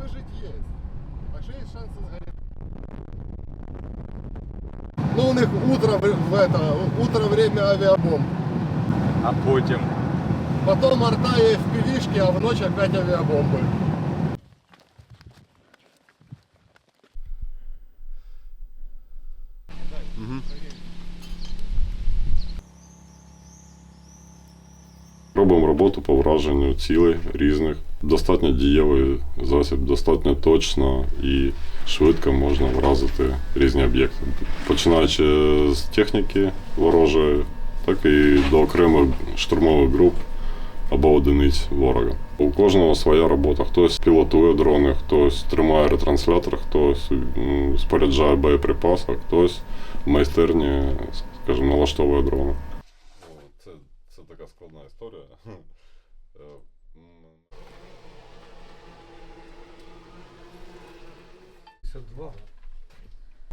выжить есть. Так что есть шансы сгореть. Ну, у них утро, в, в это, утро время авиабомб. А потім. Потом арта и FPV-шки, а в ночь опять авиабомбы. Робимо роботу по враженню цілей різних. Достатньо дієвий засіб, достатньо точно і швидко можна вразити різні об'єкти. Починаючи з техніки ворожої, так і до окремих штурмових груп або одиниць ворога. У кожного своя робота. Хтось пілотує дрони, хтось тримає ретранслятор, хтось споряджає боєприпаси, хтось в майстерні, скажімо, налаштовує дрони. Така складна історія. Е,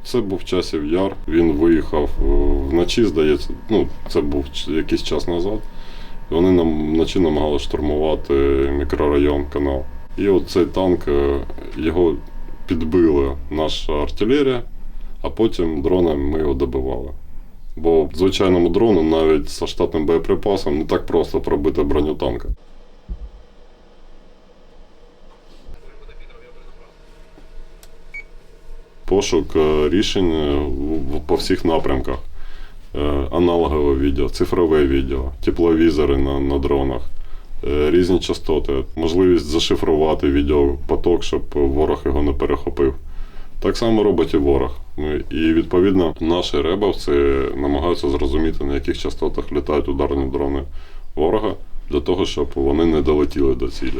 Це був часів яр. Він виїхав е, вночі, здається, ну, це був якийсь час назад. Вони нам вночі намагалися штурмувати мікрорайон канал. І от цей танк, е, його підбила наша артилерія, а потім дронами ми його добивали. Бо звичайному дрону навіть з штатним боєприпасом не так просто пробити броню танка. Пошук е, рішень е, по всіх напрямках. Е, Аналогове відео, цифрове відео, тепловізори на, на дронах, різні частоти, можливість зашифрувати відеопоток, щоб ворог його не перехопив. Так само робить і ворог. Ми- І відповідно наші ребовці намагаються зрозуміти, на яких частотах літають ударні дрони ворога, для того, щоб вони не долетіли до цілі.